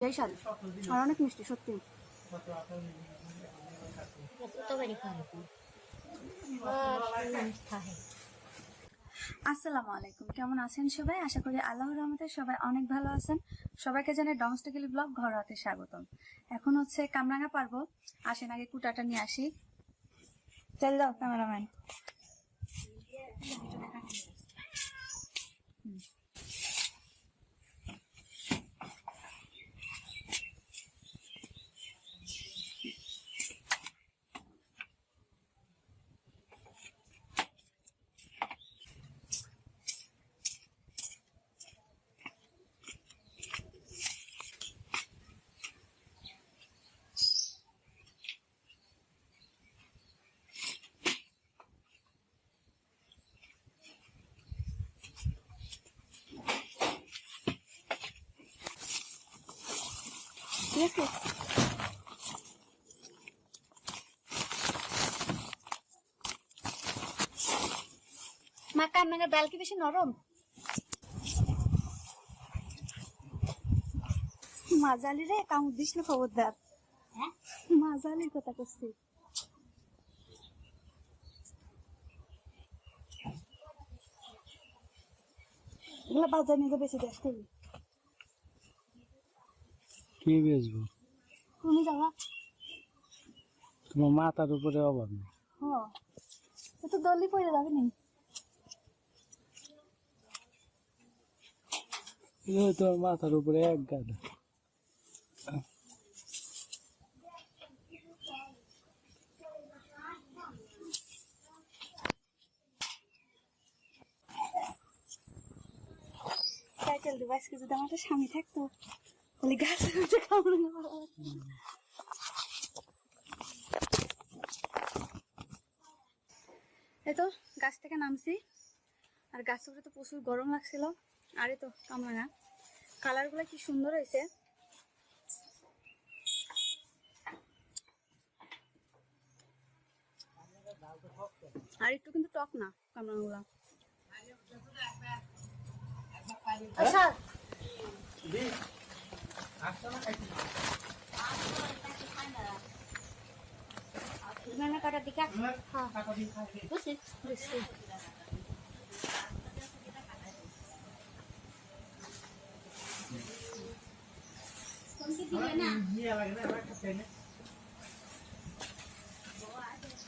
এই স্বাদ আর অনেক মিষ্টি, সত্যি। আসসালামু আলাইকুম, কেমন আছেন সবাই? আশা করি আল্লাহ রহমতে সবাই অনেক ভালো আছেন। সবাইকে জানে ডমস্টিকেলি ব্লগ ঘর হাতে স্বাগতম। এখন হচ্ছে কামরাঙা পারব। আসেন, আগে কুটাটা নিয়ে আসি। চল যাও ক্যামেরাম্যান। ঠিক আছে মা ডাল কি বেশি নরম? মাজালি রে কামড় দিস না খবরদার। হ্যাঁ? মাজালির কথা করছি এগুলো বাজার নিয়ে বেশি দেশ কি বেচবো? তুমি যাবা? তোমার মাথার উপরে অভাব নেই। তো দলি পড়ে যাবে নি এই তোমার মাথার উপরে এক গাদা। সাইকেল দিব আজকে যদি আমার স্বামী থাকতো। গাছ উঠে কামড়ে এই তো গাছ থেকে নামছি। আর গাছের উপরে তো প্রচুর গরম লাগছিল। আরে তো কামরাঙা কালারগুলো কি সুন্দর হয়েছে। আর একটু কিন্তু টক না কামরাঙাগুলো আচ্ছা।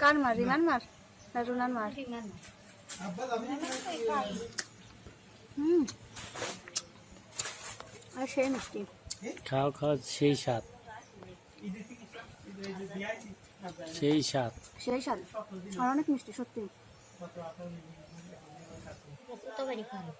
কার মার? রিমান মার না রুনার মার। হুম। আর সেই মিষ্টি। খাও খাও সেই স্বাদ। সেই স্বাদ। সেই স্বাদ। আর অনেক মিষ্টি সত্যি। তো বাড়ি খাওয়া